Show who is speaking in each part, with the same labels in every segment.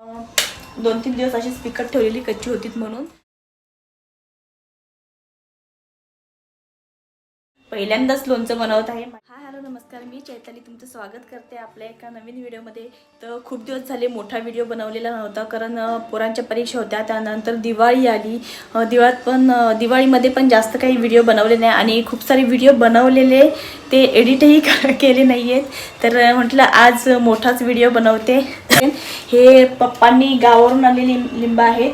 Speaker 1: दोन तीन दिवस अशीच पिकट ठेवलेली कच्ची होती म्हणून. पहिल्यांदाच लोणचं बनवत आहे. हा हॅलो नमस्कार. मी चैताली तुमचं स्वागत करते आपल्या एका नवीन व्हिडिओमध्ये. तर खूप दिवस झाले मोठा व्हिडिओ बनवलेला नव्हता कारण पोरांच्या परीक्षा होत्या. त्यानंतर दिवाळी आली. अ, दिवाळीत पण दिवाळीमध्ये पण जास्त काही व्हिडिओ बनवले नाही आणि खूप सारे व्हिडिओ बनवलेले ते एडिटही केले नाही आहेत तर म्हटलं आज मोठाच व्हिडिओ बनवते. हे पप्पांनी गावावरून आलेली लिंब आहेत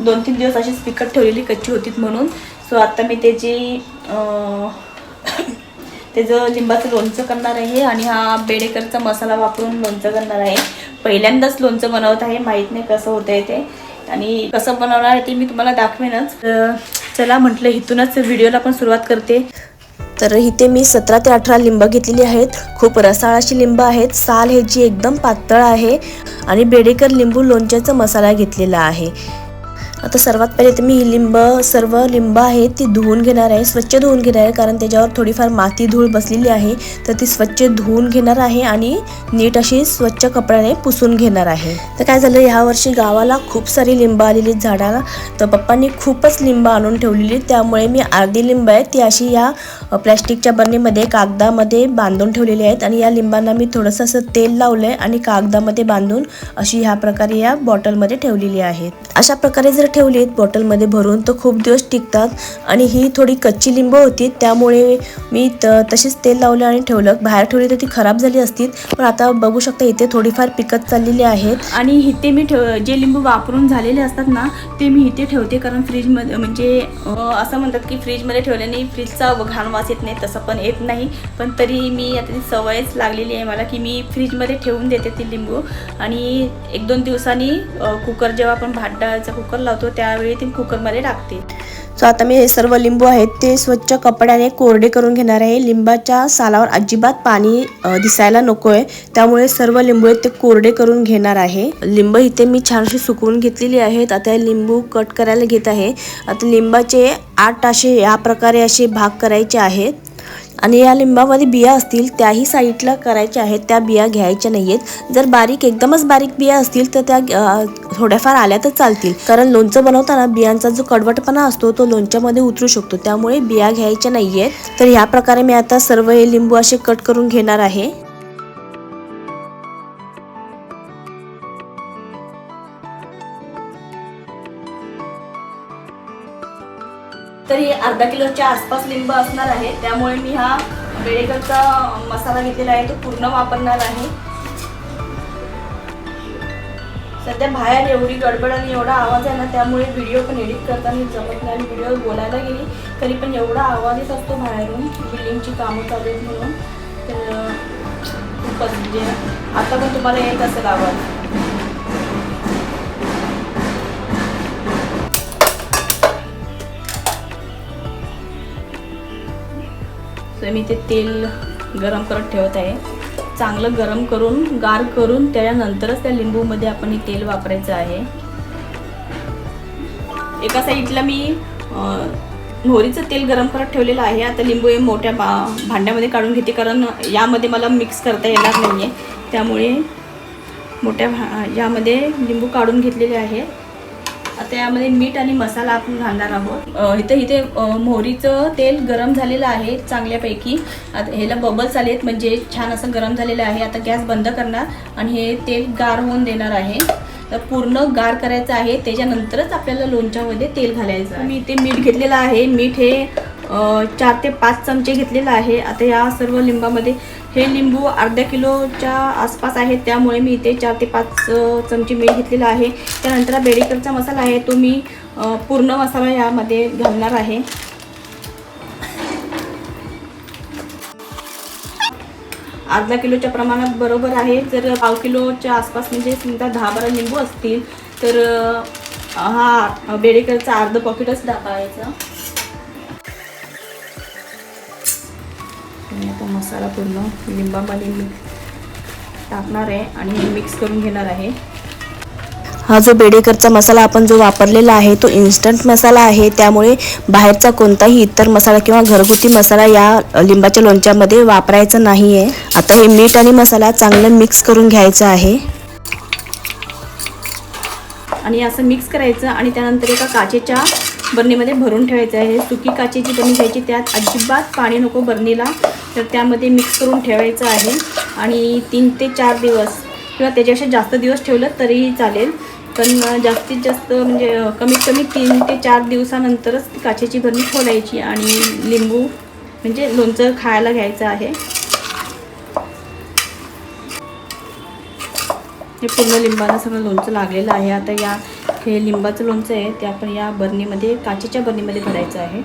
Speaker 1: दोन तीन दिवस अशीच पिकट ठेवलेली कच्ची होती म्हणून. सो आता मी त्याची त्याचं लिंबाचं लोणचं करणार आहे आणि हा बेडेकरचा मसाला वापरून लोणचं करणार आहे. पहिल्यांदाच लोणचं बनवत आहे माहीत नाही कसं होतं आहे ते. आणि कसं बनवणार आहे ते मी तुम्हाला दाखवेनच. चला म्हटलं इथूनच व्हिडिओला पण सुरुवात करते.
Speaker 2: तर इथे मी सतरा ते अठरा लिंब घेतलेली आहेत. खूप रसाळ अशी लिंब आहेत. साल ह्याची एकदम पातळ आहे आणि बेडेकर लिंबू लोणच्याचा मसाला घेतलेला आहे. आता सर्वात पहिले तर मी ही लिंब सर्व लिंब आहेत ती धुवून घेणार आहे स्वच्छ धुवून घेणार आहे कारण त्याच्यावर थोडीफार माती धूळ बसलेली आहे तर ती स्वच्छ धुवून घेणार आहे आणि नीट अशी स्वच्छ कपड्याने पुसून घेणार आहे. तर काय झालं ह्या वर्षी गावाला खूप सारी लिंब आलेली झाडाला तर पप्पांनी खूपच लिंब आणून ठेवलेली त्यामुळे मी अर्धी लिंब आहे ती अशी या प्लॅस्टिकच्या बरणीमध्ये कागदामध्ये बांधून ठेवलेली आहेत आणि या लिंबांना मी थोडंसं असं तेल लावलंय आणि कागदामध्ये बांधून अशी ह्या प्रकारे या बॉटलमध्ये ठेवलेली आहेत. अशा प्रकारे जर ठेवलीत बॉटलमध्ये भरून. तर खूप दिवस टिकतात. आणि ही थोडी कच्ची लिंब होती. त्यामुळे मी त तशीच तेल लावलं आणि ठेवलं. बाहेर ठेवली तर ती खराब झाली असती पण आता बघू शकता इथे थोडीफार पिकत चाललेली आहेत.
Speaker 1: आणि इथे मी ठेव जे लिंबू वापरून झालेले असतात ना ते मी इथे ठेवते. कारण फ्रीजमध्ये म्हणजे असं म्हणतात की फ्रीजमध्ये ठेवल्याने फ्रीजचा घाण वास येत नाही तसं पण येत नाही. पण तरी मी आता ती सवयच लागलेली आहे मला की मी फ्रीजमध्ये ठेवून देते ती लिंबू. आणि एक दोन दिवसांनी कुकर जेव्हा आपण भात डाळचा कुकर लावतो त्यावेळी ती कुकरमध्ये टाकते.
Speaker 2: सो आता मी हे सर्व लिंबू आहेत ते स्वच्छ कपड्याने कोरडे करून घेणार आहे. लिंबाच्या सालावर अजिबात पाणी दिसायला नको आहे त्यामुळे सर्व लिंबू आहेत ते कोरडे करून घेणार आहे. लिंब इथे मी छानशी सुकवून घेतलेली आहेत. आता हे लिंबू कट करायला घेत आहे. आता लिंबाचे आठ असे या प्रकारे असे भाग करायचे आहेत. आणि या लिंबामध्ये बिया असतील त्याही साईडला करायच्या आहेत. त्या बिया घ्यायच्या नाही आहेत जर बारीक एकदमच बारीक बिया असतील तर त्या थोड्याफार आल्या तर चालतील. कारण लोणचं बनवताना बियांचा जो कडवटपणा असतो तो लोणच्यामध्ये उतरू शकतो. त्यामुळे बिया घ्यायच्या नाही आहेत तर ह्या प्रकारे मी आता सर्व हे लिंबू असे कट करून घेणार आहे.
Speaker 1: तरी अर्धा किलोच्या आसपास लिंब असणार आहे. त्यामुळे मी हा वेळेकरचा मसाला घेतलेला आहे तो पूर्ण वापरणार आहे. सध्या बाहेर एवढी गडबड आणि एवढा आवाज आहे ना त्यामुळे व्हिडिओ पण एडिट करताना जमत नाही. व्हिडिओ बोलायला गेली तरी पण एवढा आवाज येत असतो बाहेरून बिल्डिंगची कामं चालू आहेत म्हणून. तर खूपच म्हणजे आता पण तुम्हाला येत असेल आवाज. तर मी ते तेल गरम करत ठेवत आहे. चांगलं गरम करून गार करून त्याच्यानंतरच त्या लिंबूमध्ये आपण हे तेल वापरायचं आहे. एका साईडला मी मोहरीचं तेल गरम करत ठेवलेलं आहे. आता लिंबू हे मोठ्या बा भांड्यामध्ये काढून घेते कारण यामध्ये मला मिक्स करता येणार नाही आहे त्यामुळे मोठ्या भा यामध्ये लिंबू काढून घेतलेले आहे. आता यामध्ये मीठ आणि मसाला आपण घालणार आहोत. इथे इथे मोहरीचं तेल गरम झालेलं आहे चांगल्यापैकी. आता ह्याला बबल्स आलेत म्हणजे छान असं गरम झालेलं आहे. आता गॅस बंद करणार आणि हे तेल गार होऊन देणार आहे. तर पूर्ण गार करायचं आहे. त्याच्यानंतरच आपल्याला लोणच्यामध्ये तेल घालायचं मी इथे मीठ घेतलेलं आहे. मीठ हे चार ते पाच चमचे घेतलेलं आहे. आता या सर्व लिंबामध्ये हे लिंबू अर्ध्या किलोच्या आसपास आहे त्यामुळे मी इथे चार ते पाच चमचे मीठ घेतलेलं आहे. त्यानंतर हा बेडेकरचा मसाला आहे तो मी पूर्ण मसाला यामध्ये घालणार आहे. अर्धा किलोच्या प्रमाणात बरोबर आहे जर पाव किलोच्या आसपास म्हणजे समजा दहा बारा लिंबू असतील तर हा बेडेकरचा अर्ध पॉकेटच टाकायचं मी आता मसाला पूर्ण लिंबामध्ये मी टाकणार आहे आणि मिक्स करून घेणार आहे.
Speaker 2: हा जो बेडेकरचा मसाला आपण जो वापरलेला आहे तो इन्स्टंट मसाला आहे. त्यामुळे बाहेरचा कोणताही इतर मसाला किंवा घरगुती मसाला या लिंबाच्या लोणच्यामध्ये वापरायचा नाही आहे आता हे मीठ आणि मसाला चांगलं मिक्स करून घ्यायचं आहे.
Speaker 1: आणि असं मिक्स करायचं आणि त्यानंतर एका काचेच्या बरणीमध्ये भरून ठेवायचं आहे. सुकी काचेची बरणी घ्यायची त्यात अजिबात पाणी नको बरणीला. तर त्यामध्ये मिक्स करून ठेवायचं आहे. आणि तीन ते चार दिवस किंवा त्याच्यापेक्षा जास्त दिवस ठेवलं तरीही चालेल. पण जास्तीत जास्त म्हणजे कमीत कमी तीन ते चार दिवसानंतरच ती काचेची बरणी खोलायची आणि लिंबू म्हणजे लोणचं खायला घ्यायचं आहे. हे पूर्ण लिंबाला सगळं लोणचं लागलेलं आहे. आता या हे लिंबाचं लोणचं आहे ते आपण या बरणीमध्ये काचेच्या बरणीमध्ये भरायचं आहे.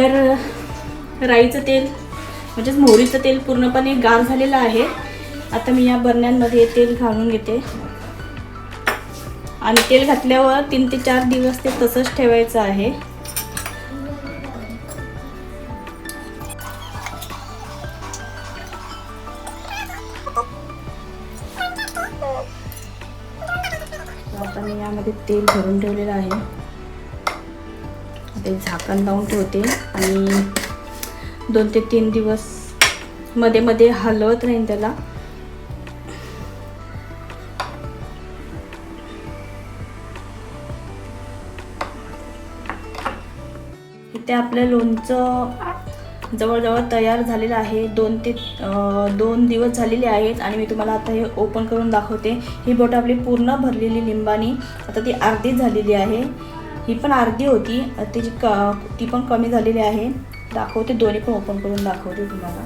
Speaker 1: तर राईचं तेल म्हणजेच मोहरीचं तेल पूर्णपणे गार झालेलं आहे. आता मी या बरण्यांमध्ये तेल घालून घेते. आणि तेल घातल्यावर तीन ते चार दिवस ते तसंच ठेवायचं आहे. आता मी यामध्ये तेल भरून ठेवलेलं आहे. ते झाकण लावून ठेवते आणि दोन ते तीन दिवसमध्ये मध्ये हलवत राहीन त्याला. इथे आपलं लोणचं जवळजवळ तयार झालेलं आहे. दोन ते दोन दिवस झालेले आहेत आणि मी तुम्हाला आता हे ओपन करून दाखवते. ही बोट आपली पूर्ण भरलेली लिंबानी. आता ती अर्धी झालेली आहे. ही पण अर्धी होती. त्याची क ती पण कमी झालेली आहे. दाखवते दोन्ही पण ओपन करून दाखवते तुम्हाला.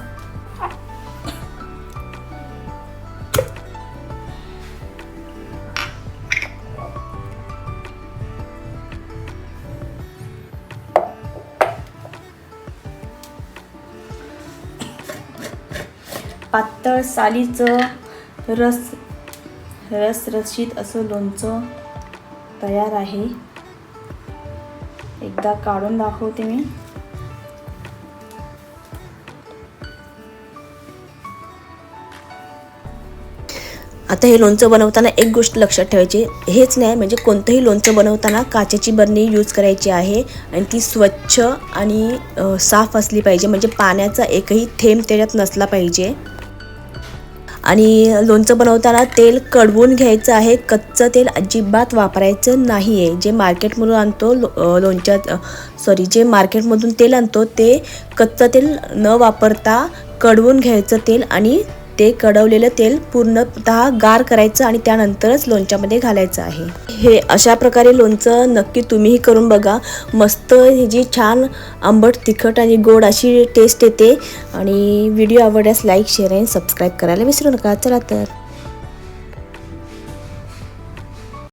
Speaker 1: पातळ सालीचं रस रसरशीत असं लोणचं तयार आहे. एकदा काढून दाखवते मी.
Speaker 2: आता हे लोणचं बनवताना एक गोष्ट लक्षात ठेवायची. हेच नाही म्हणजे कोणतंही लोणचं बनवताना काचेची बरणी यूज करायची आहे आणि ती स्वच्छ आणि साफ असली पाहिजे. म्हणजे पाण्याचा एकही थेंब त्याच्यात नसला पाहिजे. आणि लोणचं बनवताना तेल कडवून घ्यायचं आहे. कच्चं तेल अजिबात वापरायचं नाही आहे जे मार्केटमधून आणतो लो लोणच्यात सॉरी जे मार्केटमधून तेल आणतो ते कच्चं तेल न वापरता कडवून घ्यायचं तेल आणि ते कडवलेलं तेल पूर्णतः गार करायचं आणि त्यानंतरच लोणच्यामध्ये घालायचं आहे. हे अशा प्रकारे लोणचं नक्की तुम्हीही करून बघा. मस्त ही जी छान आंबट तिखट आणि गोड अशी टेस्ट येते. आणि व्हिडिओ आवडल्यास लाईक शेअर आणि सबस्क्राईब करायला विसरू नका. चला तर.